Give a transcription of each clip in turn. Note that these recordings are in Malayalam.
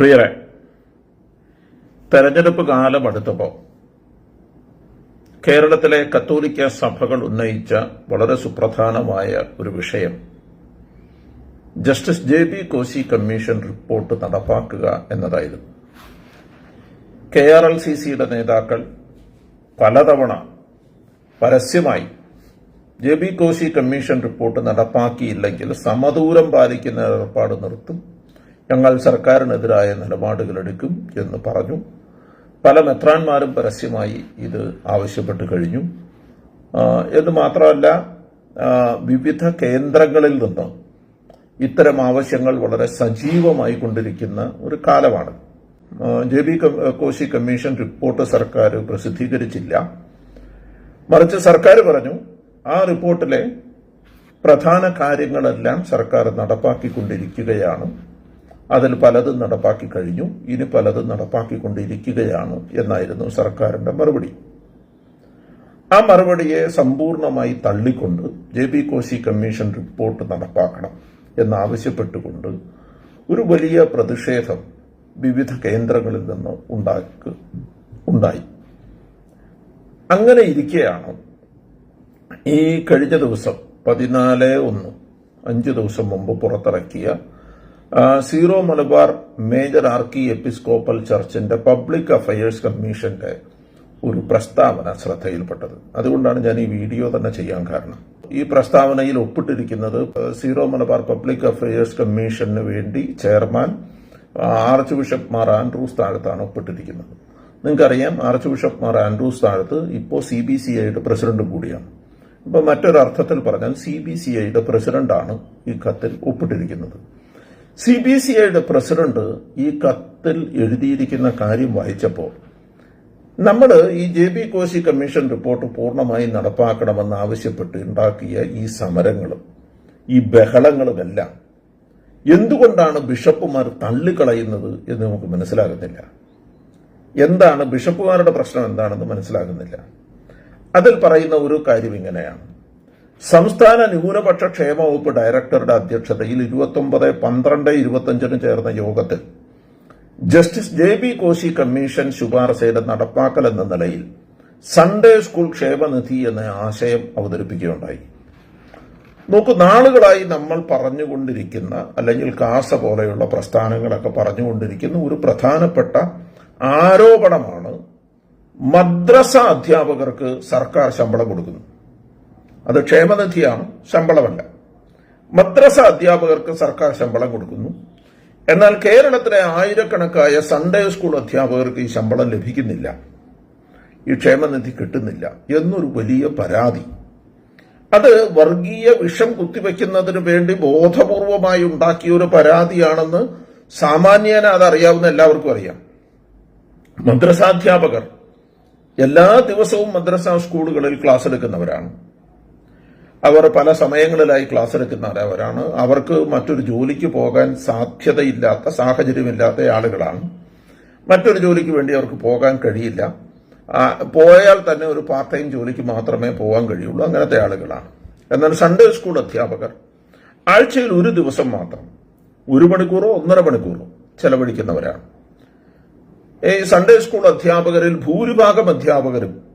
പ്രിയരെ തെരഞ്ഞെടുപ്പ് കാലം അടുത്തപ്പോൾ കേരളത്തിലെ കത്തോലിക്ക സഭകൾ ഉന്നയിച്ച വളരെ സുപ്രധാനമായ ഒരു വിഷയം. Justice J B Koshy commission report നടപ്പാക്കുക എന്നതായിരുന്നു. കെ ആർ എൽ സി സിയുടെ നേതാക്കൾ പലതവണ പരസ്യമായി J B Koshy commission report നടപ്പാക്കിയില്ലെങ്കിൽ സമദൂരം പാലിക്കുന്ന ഏർപ്പാട് നിർത്തും ഞങ്ങൾ സർക്കാരിനെതിരായ നിലപാടുകളെടുക്കും എന്ന് പറഞ്ഞു. പല മെത്രാന്മാരും പരസ്യമായി ഇത് ആവശ്യപ്പെട്ട് കഴിഞ്ഞു. എന്ന് മാത്രമല്ല വിവിധ കേന്ദ്രങ്ങളിൽ നിന്ന് ഇത്തരം ആവശ്യങ്ങൾ വളരെ സജീവമായി കൊണ്ടിരിക്കുന്ന ഒരു കാലമാണ്. J B Koshy commission report സർക്കാർ പ്രസിദ്ധീകരിച്ചില്ല. മറിച്ച് സർക്കാർ പറഞ്ഞു ആ റിപ്പോർട്ടിലെ പ്രധാന കാര്യങ്ങളെല്ലാം സർക്കാർ നടപ്പാക്കിക്കൊണ്ടിരിക്കുകയാണ്. അതിൽ പലതും നടപ്പാക്കി കഴിഞ്ഞു. ഇനി പലതും നടപ്പാക്കിക്കൊണ്ടിരിക്കുകയാണ് എന്നായിരുന്നു സർക്കാരിന്റെ മറുപടി. ആ മറുപടിയെ സമ്പൂർണമായി തള്ളിക്കൊണ്ട് J B Koshy commission report നടപ്പാക്കണം എന്നാവശ്യപ്പെട്ടുകൊണ്ട് ഒരു വലിയ പ്രതിഷേധം വിവിധ കേന്ദ്രങ്ങളിൽ നിന്ന് ഉണ്ടായി. അങ്ങനെ ഇരിക്കെയാണ് ഈ കഴിഞ്ഞ ദിവസം പതിനാല് ഒന്ന് അഞ്ച് ദിവസം മുമ്പ് പുറത്തിറക്കിയ Syro Malabar major archiepiscopal ചർച്ചിന്റെ പബ്ലിക് അഫയേഴ്സ് കമ്മീഷന്റെ ഒരു പ്രസ്താവന ശ്രദ്ധയിൽപ്പെട്ടത്. അതുകൊണ്ടാണ് ഞാൻ ഈ വീഡിയോ തന്നെ ചെയ്യാൻ കാരണം. ഈ പ്രസ്താവനയിൽ ഒപ്പിട്ടിരിക്കുന്നത് സീറോ മലബാർ പബ്ലിക് അഫയേഴ്സ് കമ്മീഷന് വേണ്ടി chairman archbishop Mar Andrews താഴത്താണ് ഒപ്പിട്ടിരിക്കുന്നത്. നിങ്ങൾക്കറിയാം archbishop Mar Andrews Thazhath ഇപ്പോൾ സി ബി സി ഐയുടെ പ്രസിഡന്റ് കൂടിയാണ്. ഇപ്പൊ മറ്റൊരർത്ഥത്തിൽ പറഞ്ഞാൽ സി ബി സി ഐയുടെ പ്രസിഡന്റാണ് ഈ കത്തിൽ ഒപ്പിട്ടിരിക്കുന്നത്. സി ബി സി ഐയുടെ പ്രസിഡന്റ് ഈ കത്തിൽ എഴുതിയിരിക്കുന്ന കാര്യം വായിച്ചപ്പോൾ നമ്മൾ ഈ J B Koshy commission report പൂർണമായി നടപ്പാക്കണമെന്ന് ആവശ്യപ്പെട്ട് ഉണ്ടാക്കിയ ഈ സമരങ്ങളും ഈ ബഹളങ്ങളുമെല്ലാം എന്തുകൊണ്ടാണ് ബിഷപ്പുമാർ തള്ളിക്കളയുന്നത് എന്ന് നമുക്ക് മനസ്സിലാകുന്നില്ല. എന്താണ് ബിഷപ്പുമാരുടെ പ്രശ്നം എന്താണെന്ന് മനസ്സിലാകുന്നില്ല. അതിൽ പറയുന്ന ഒരു കാര്യം ഇങ്ങനെയാണ്. സംസ്ഥാന ന്യൂനപക്ഷ ക്ഷേമ വകുപ്പ് ഡയറക്ടറുടെ അധ്യക്ഷതയിൽ ഇരുപത്തൊമ്പത് പന്ത്രണ്ട് ഇരുപത്തഞ്ചിന് ചേർന്ന യോഗത്തിൽ justice J B Koshy commission ശുപാർശയുടെ നടപ്പാക്കൽ എന്ന നിലയിൽ സൺഡേ സ്കൂൾ ക്ഷേമനിധി എന്ന ആശയം അവതരിപ്പിക്കുകയുണ്ടായി. നോക്കൂ നാളുകളായി നമ്മൾ പറഞ്ഞുകൊണ്ടിരിക്കുന്ന അല്ലെങ്കിൽ കാസ പോലെയുള്ള പ്രസ്ഥാനങ്ങളൊക്കെ പറഞ്ഞുകൊണ്ടിരിക്കുന്ന ഒരു പ്രധാനപ്പെട്ട ആരോപണമാണ് മദ്രസ അധ്യാപകർക്ക് സർക്കാർ ശമ്പളം കൊടുക്കുന്നു അത് ക്ഷേമനിധിയാണ് ശമ്പളമല്ല. മദ്രസ അധ്യാപകർക്ക് സർക്കാർ ശമ്പളം കൊടുക്കുന്നു. എന്നാൽ കേരളത്തിലെ ആയിരക്കണക്കായ സൺഡേ സ്കൂൾ അധ്യാപകർക്ക് ഈ ശമ്പളം ലഭിക്കുന്നില്ല. ഈ ക്ഷേമനിധി കിട്ടുന്നില്ല. എന്നൊരു വലിയ പരാതി. അത് വർഗീയ വിഷം കുത്തിവെക്കുന്നതിന് വേണ്ടി ബോധപൂർവമായി ഉണ്ടാക്കിയ ഒരു പരാതിയാണെന്ന് സാമാന്യേന അതറിയാവുന്ന എല്ലാവർക്കും അറിയാം. മദ്രസാധ്യാപകർ എല്ലാ ദിവസവും മദ്രസ സ്കൂളുകളിൽ ക്ലാസ് എടുക്കുന്നവരാണ്. അവർ പല സമയങ്ങളിലായി ക്ലാസ് എടുക്കുന്നവരാണ് അവർക്ക് മറ്റൊരു ജോലിക്ക് പോകാൻ സാധ്യതയില്ലാത്ത സാഹചര്യമില്ലാത്ത ആളുകളാണ്. മറ്റൊരു ജോലിക്ക് വേണ്ടി അവർക്ക് പോകാൻ കഴിയില്ല. പോയാൽ തന്നെ ഒരു പാർട്ട് ടൈം ജോലിക്ക് മാത്രമേ പോകാൻ കഴിയുള്ളൂ. അങ്ങനത്തെ ആളുകളാണ്. എന്നാൽ സൺഡേ സ്കൂൾ അധ്യാപകർ ആഴ്ചയിൽ ഒരു ദിവസം മാത്രം ഒരു മണിക്കൂറോ ഒന്നര മണിക്കൂറോ ചെലവഴിക്കുന്നവരാണ്. ഈ സൺഡേ സ്കൂൾ അധ്യാപകരിൽ ഭൂരിഭാഗം അധ്യാപകരും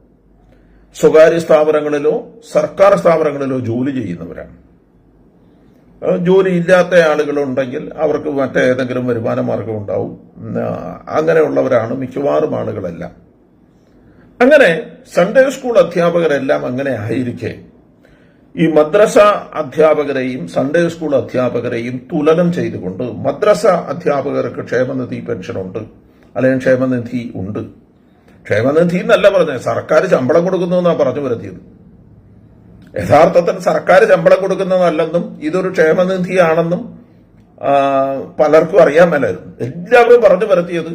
സ്വകാര്യ സ്ഥാപനങ്ങളിലോ സർക്കാർ സ്ഥാപനങ്ങളിലോ ജോലി ചെയ്യുന്നവരാണ്. ജോലി ഇല്ലാത്ത ആളുകളുണ്ടെങ്കിൽ അവർക്ക് മറ്റേതെങ്കിലും വരുമാന മാർഗം ഉണ്ടാവും. അങ്ങനെയുള്ളവരാണ് മിക്കവാറും ആളുകളെല്ലാം. അങ്ങനെ സൺഡേ സ്കൂൾ അധ്യാപകരെല്ലാം അങ്ങനെ ആയിരിക്കെ. ഈ മദ്രസ അധ്യാപകരെയും സൺഡേ സ്കൂൾ അധ്യാപകരെയും തുലനം ചെയ്തുകൊണ്ട് മദ്രസ അധ്യാപകർക്ക് ക്ഷേമനിധി പെൻഷനുണ്ട്. അല്ലെങ്കിൽ ക്ഷേമനിധി ഉണ്ട്. ക്ഷേമനിധി എന്നല്ല പറഞ്ഞത്. സർക്കാർ ശമ്പളം കൊടുക്കുന്നു എന്നാണ് പറഞ്ഞു വരുത്തിയത്. യഥാർത്ഥത്തിൽ സർക്കാർ ശമ്പളം കൊടുക്കുന്നതല്ലെന്നും ഇതൊരു ക്ഷേമനിധിയാണെന്നും പലർക്കും അറിയാൻ മേലായിരുന്നു. എല്ലാവരും പറഞ്ഞു വരുത്തിയത്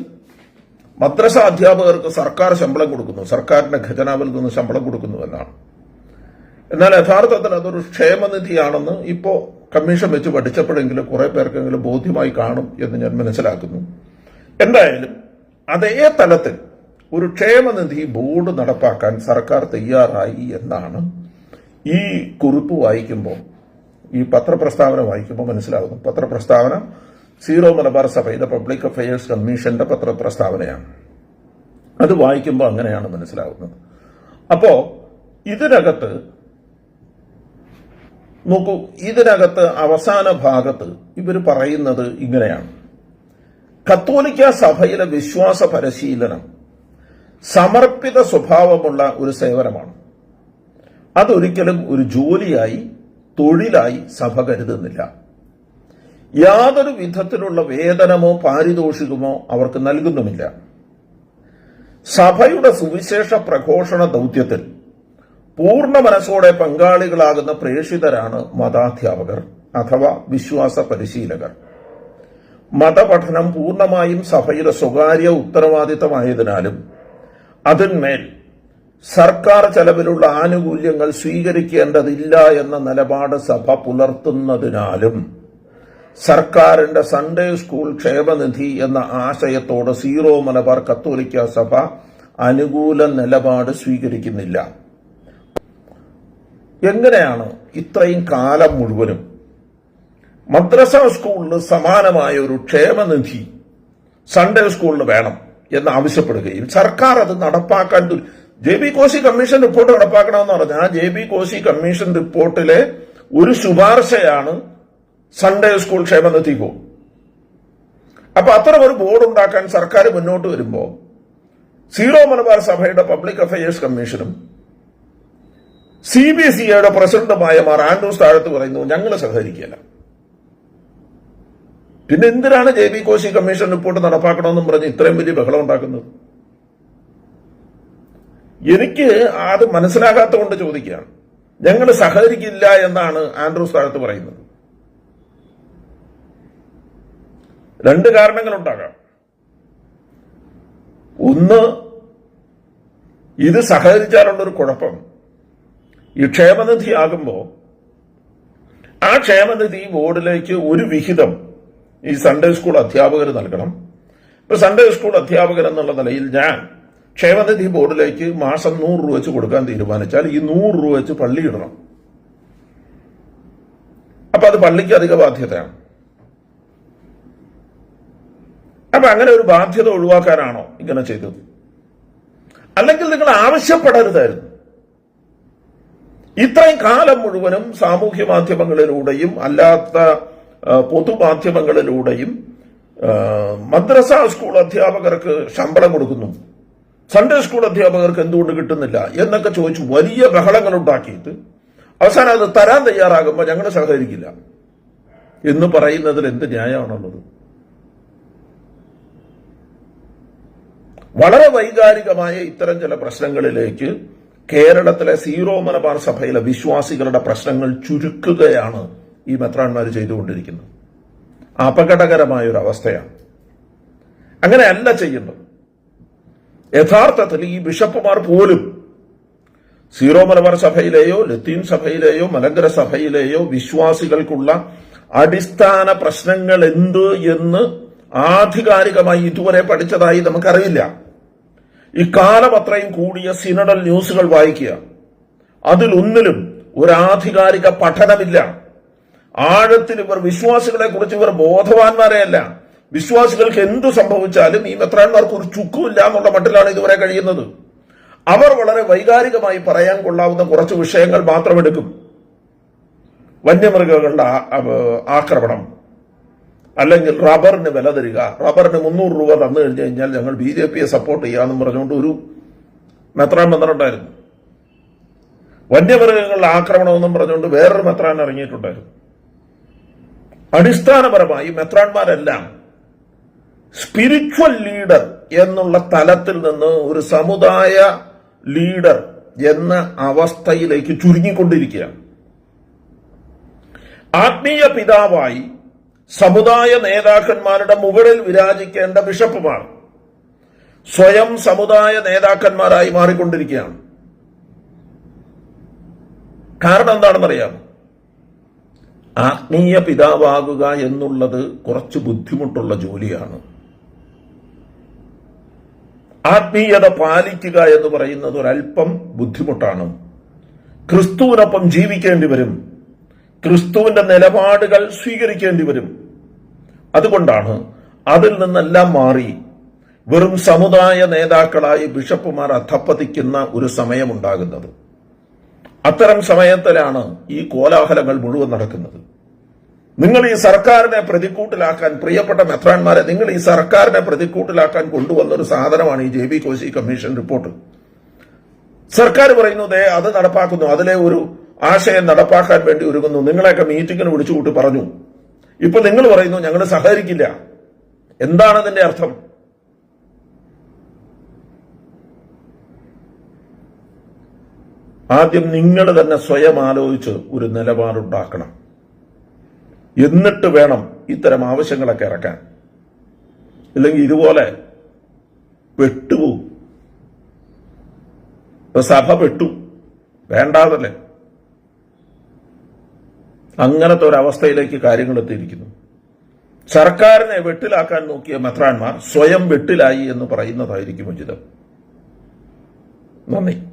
മദ്രസ അധ്യാപകർക്ക് സർക്കാർ ശമ്പളം കൊടുക്കുന്നു. സർക്കാരിന്റെ ഖജനാവിൽ നിന്ന് ശമ്പളം കൊടുക്കുന്നു എന്നാണ്. എന്നാൽ യഥാർത്ഥത്തിൽ അതൊരു ക്ഷേമനിധിയാണെന്ന് ഇപ്പോ കമ്മീഷൻ വെച്ച് പഠിച്ചപ്പോഴെങ്കിലും കുറെ പേർക്കെങ്കിലും ബോധ്യമായി കാണും എന്ന് ഞാൻ മനസ്സിലാക്കുന്നു. എന്തായാലും അതേ തലത്തിൽ ഒരു ക്ഷേമനിധി ബോർഡ് നടപ്പാക്കാൻ സർക്കാർ തയ്യാറായി എന്നാണ് ഈ കുറിപ്പ് വായിക്കുമ്പോൾ ഈ പത്രപ്രസ്താവന വായിക്കുമ്പോൾ മനസ്സിലാകുന്നു പത്രപ്രസ്താവന സീറോ മലബാർ സഭയുടെ പബ്ലിക് അഫയേഴ്സ് കമ്മീഷന്റെ പത്രപ്രസ്താവനയാണ്. അത് വായിക്കുമ്പോൾ അങ്ങനെയാണ് മനസ്സിലാവുന്നത്. അപ്പോ ഇതിനകത്ത് നോക്കൂ ഇതിനകത്ത് അവസാന ഭാഗത്ത് ഇവർ പറയുന്നത് ഇങ്ങനെയാണ്. കത്തോലിക്ക സഭയിലെ വിശ്വാസ പരിശീലനം സമർപ്പിത സ്വഭാവമുള്ള ഒരു സേവനമാണ്. അതൊരിക്കലും ഒരു ജോലിയായി തൊഴിലായി സഭ കരുതുന്നില്ല. യാതൊരു വിധത്തിലുള്ള വേതനമോ പാരിതോഷികമോ അവർക്ക് നൽകുന്നുമില്ല. സഭയുടെ സുവിശേഷ പ്രഘോഷണ ദൗത്യത്തിൽ പൂർണ മനസ്സോടെ പങ്കാളികളാകുന്ന പ്രേഷിതരാണ് മതാധ്യാപകർ അഥവാ വിശ്വാസ പരിശീലകർ. മതപഠനം പൂർണമായും സഭയുടെ സ്വകാര്യ ഉത്തരവാദിത്തമായതിനാലും അതിന്മേൽ സർക്കാർ ചെലവിലുള്ള ആനുകൂല്യങ്ങൾ സ്വീകരിക്കേണ്ടതില്ല എന്ന നിലപാട് സഭ പുലർത്തുന്നതിനാലും സർക്കാരിന്റെ സൺഡേ സ്കൂൾ ക്ഷേമനിധി എന്ന ആശയത്തോട് സീറോ മലബാർ കത്തോലിക്ക സഭ അനുകൂല നിലപാട് സ്വീകരിക്കുന്നില്ല. എങ്ങനെയാണ് ഇത്രയും കാലം മുഴുവനും മദ്രസ സ്കൂളിന് സമാനമായ ഒരു ക്ഷേമനിധി സൺഡേ സ്കൂളിന് വേണം? എന്ന് ആവശ്യപ്പെടുകയും സർക്കാർ അത് നടപ്പാക്കാൻ J B Koshy commission report നടപ്പാക്കണമെന്ന് പറഞ്ഞാൽ ജെ ബി കോശി കമ്മീഷൻ റിപ്പോർട്ടിലെ ഒരു ശുപാർശയാണ് സൺഡേ സ്കൂൾ ക്ഷേമനിധി പോകും അപ്പൊ അത്തരം ഒരു ബോർഡ് ഉണ്ടാക്കാൻ സർക്കാർ മുന്നോട്ട് വരുമ്പോൾ സീറോ മലബാർ സഭയുടെ പബ്ലിക് അഫയേഴ്സ് കമ്മീഷനും സി ബി എസ് ഇയുടെ പ്രസിഡന്റുമായ മാർ ആൻഡ്രൂസ് താഴത്ത് പറയുന്നു ഞങ്ങൾ സഹകരിക്കില്ല പിന്നെ എന്തിനാണ് J B Koshy commission report നടപ്പാക്കണമെന്നും പറഞ്ഞ് ഇത്രയും വലിയ ബഹളം ഉണ്ടാക്കുന്നത്? എനിക്ക് അത് മനസ്സിലാകാത്ത കൊണ്ട് ചോദിക്കുകയാണ്. ഞങ്ങൾ സഹകരിക്കില്ല എന്നാണ് ആൻഡ്രൂസ് താഴത്ത് പറയുന്നത്. രണ്ട് കാരണങ്ങളുണ്ടാകാം ഒന്ന് ഇത് സഹകരിച്ചാലുള്ളൊരു കുഴപ്പം. ഈ ക്ഷേമനിധി ആകുമ്പോൾ ആ ക്ഷേമനിധി ബോർഡിലേക്ക് ഒരു വിഹിതം ഈ സൺഡേ സ്കൂൾ അധ്യാപകർ നൽകണം. ഇപ്പൊ സൺഡേ സ്കൂൾ അധ്യാപകർ എന്നുള്ള നിലയിൽ ഞാൻ ക്ഷേമനിധി ബോർഡിലേക്ക് മാസം നൂറ് രൂപ വെച്ച് കൊടുക്കാൻ തീരുമാനിച്ചാൽ ഈ നൂറ് രൂപ വെച്ച് പള്ളി ഇടണം. അപ്പൊ അത് പള്ളിക്ക് അധിക ബാധ്യതയാണ്. അപ്പൊ അങ്ങനെ ഒരു ബാധ്യത ഒഴിവാക്കാനാണോ ഇങ്ങനെ ചെയ്തത്? അല്ലെങ്കിൽ നിങ്ങൾ ആവശ്യപ്പെടരുതായിരുന്നു. ഇത്രയും കാലം മുഴുവനും സാമൂഹ്യ മാധ്യമങ്ങളിലൂടെയും അല്ലാത്ത പൊതുമാധ്യമങ്ങളിലൂടെയും മദ്രസ സ്കൂൾ അധ്യാപകർക്ക് ശമ്പളം കൊടുക്കുന്നു. സൺഡേ സ്കൂൾ അധ്യാപകർക്ക് എന്തുകൊണ്ട് കിട്ടുന്നില്ല എന്നൊക്കെ ചോദിച്ചു വലിയ ബഹളങ്ങൾ ഉണ്ടാക്കിയിട്ട് അവസാനം അത് തരാൻ തയ്യാറാകുമ്പോൾ ഞങ്ങൾ സഹകരിക്കില്ല. എന്ന് പറയുന്നതിൽ എന്ത് ന്യായമാണുള്ളത്? വളരെ വൈകാരികമായ ഇത്തരം ചില പ്രശ്നങ്ങളിലേക്ക് കേരളത്തിലെ സീറോ മലബാർ സഭയിലെ വിശ്വാസികളുടെ പ്രശ്നങ്ങൾ ചുരുക്കുകയാണ് ഈ മെത്രാന്മാർ ചെയ്തുകൊണ്ടിരിക്കുന്നത് അപകടകരമായ ഒരു അവസ്ഥയാണ്. അങ്ങനെയല്ല ചെയ്യുന്നത്. യഥാർത്ഥത്തിൽ ഈ ബിഷപ്പുമാർ പോലും സീറോ മലബാർ സഭയിലെയോ ലത്തീൻ സഭയിലെയോ മലങ്കര സഭയിലെയോ വിശ്വാസികൾക്കുള്ള അടിസ്ഥാന പ്രശ്നങ്ങൾ എന്ത് എന്ന് ആധികാരികമായി ഇതുവരെ പഠിച്ചതായി നമുക്കറിയില്ല. ഇക്കാലം അത്രയും കൂടിയ സിനഡൽ ന്യൂസുകൾ വായിക്കുക. അതിലൊന്നിലും ഒരാധികാരിക പഠനമില്ല. ആഴത്തിൽ ഇവർ വിശ്വാസികളെ കുറിച്ച് ഇവർ ബോധവാന്മാരെയല്ല. വിശ്വാസികൾക്ക് എന്തു സംഭവിച്ചാലും ഈ മെത്രാന്മാർക്ക് ഒരു ചുക്കുമില്ല എന്നുള്ള മട്ടിലാണ് ഇതുവരെ കഴിയുന്നത്. അവർ വളരെ വൈകാരികമായി പറയാൻ കൊള്ളാവുന്ന കുറച്ച് വിഷയങ്ങൾ മാത്രം എടുക്കും. വന്യമൃഗങ്ങളുടെ ആക്രമണം. അല്ലെങ്കിൽ റബ്ബറിന് വില തരിക. റബ്ബറിന് മുന്നൂറ് രൂപ തന്നു കഴിഞ്ഞു കഴിഞ്ഞാൽ ഞങ്ങൾ ബി ജെ പിയെ സപ്പോർട്ട് ചെയ്യാമെന്ന് പറഞ്ഞുകൊണ്ട് ഒരു മെത്രാൻ വന്നിട്ടുണ്ടായിരുന്നു വന്യമൃഗങ്ങളുടെ ആക്രമണമെന്നും പറഞ്ഞുകൊണ്ട് വേറൊരു മെത്രാൻ ഇറങ്ങിയിട്ടുണ്ടായിരുന്നു. അടിസ്ഥാനപരമായി മെത്രാൻമാരെല്ലാം സ്പിരിച്വൽ ലീഡർ എന്നുള്ള തലത്തിൽ നിന്ന് ഒരു സമുദായ ലീഡർ എന്ന അവസ്ഥയിലേക്ക് ചുരുങ്ങിക്കൊണ്ടിരിക്കുകയാണ്. ആത്മീയ പിതാവായി സമുദായ നേതാക്കന്മാരുടെ മുകളിൽ വിരാജിക്കേണ്ട ബിഷപ്പുമാണ്. സ്വയം സമുദായ നേതാക്കന്മാരായി മാറിക്കൊണ്ടിരിക്കുകയാണ്. കാരണം എന്താണെന്നറിയാമോ? ആത്മീയ പിതാവാകുക എന്നുള്ളത് കുറച്ച് ബുദ്ധിമുട്ടുള്ള ജോലിയാണ്. ആത്മീയത പാലിക്കുക എന്ന് പറയുന്നത് ഒരല്പം ബുദ്ധിമുട്ടാണ്. ക്രിസ്തുവിനൊപ്പം ജീവിക്കേണ്ടി വരും. ക്രിസ്തുവിന്റെ നിലപാടുകൾ സ്വീകരിക്കേണ്ടി വരും. അതുകൊണ്ടാണ് അതിൽ നിന്നെല്ലാം മാറി വെറും സമുദായ നേതാക്കളായി ബിഷപ്പുമാർ അധപ്പതിക്കുന്ന ഒരു സമയമുണ്ടാകുന്നത്. അത്തരം സമയത്തിലാണ് ഈ കോലാഹലങ്ങൾ മുഴുവൻ നടക്കുന്നത്. നിങ്ങൾ ഈ സർക്കാരിനെ പ്രതിക്കൂട്ടിലാക്കാൻ പ്രിയപ്പെട്ട മെത്രാന്മാരെ നിങ്ങൾ ഈ സർക്കാരിനെ പ്രതിക്കൂട്ടിലാക്കാൻ കൊണ്ടുവന്ന ഒരു സാധനമാണ് ഈ J B Koshy commission report. സർക്കാർ പറയുന്നു ദേ അത് നടപ്പാക്കുന്നു അതിലെ ഒരു ആശയം നടപ്പാക്കാൻ വേണ്ടി ഒരുങ്ങുന്നു. നിങ്ങളെയൊക്കെ മീറ്റിങ്ങിന് വിളിച്ചുകൂട്ടി പറഞ്ഞു. ഇപ്പൊ നിങ്ങൾ പറയുന്നു ഞങ്ങൾ സഹകരിക്കില്ല. എന്താണ് അതിന്റെ അർത്ഥം? ആദ്യം നിങ്ങൾ തന്നെ സ്വയം ആലോചിച്ച് ഒരു നിലപാടുണ്ടാക്കണം. എന്നിട്ട് വേണം ഇത്തരം ആവശ്യങ്ങളൊക്കെ ഇറക്കാൻ. ഇല്ലെങ്കിൽ ഇതുപോലെ പെട്ടുപോകും സഭ പെട്ടു വേണ്ടാതല്ലേ? അങ്ങനത്തെ ഒരവസ്ഥയിലേക്ക് കാര്യങ്ങൾ എത്തിയിരിക്കുന്നു. സർക്കാരിനെ വെട്ടിലാക്കാൻ നോക്കിയ മെത്രാന്മാർ സ്വയം വെട്ടിലായി എന്ന് പറയുന്നതായിരിക്കും ഉചിതം. നന്ദി.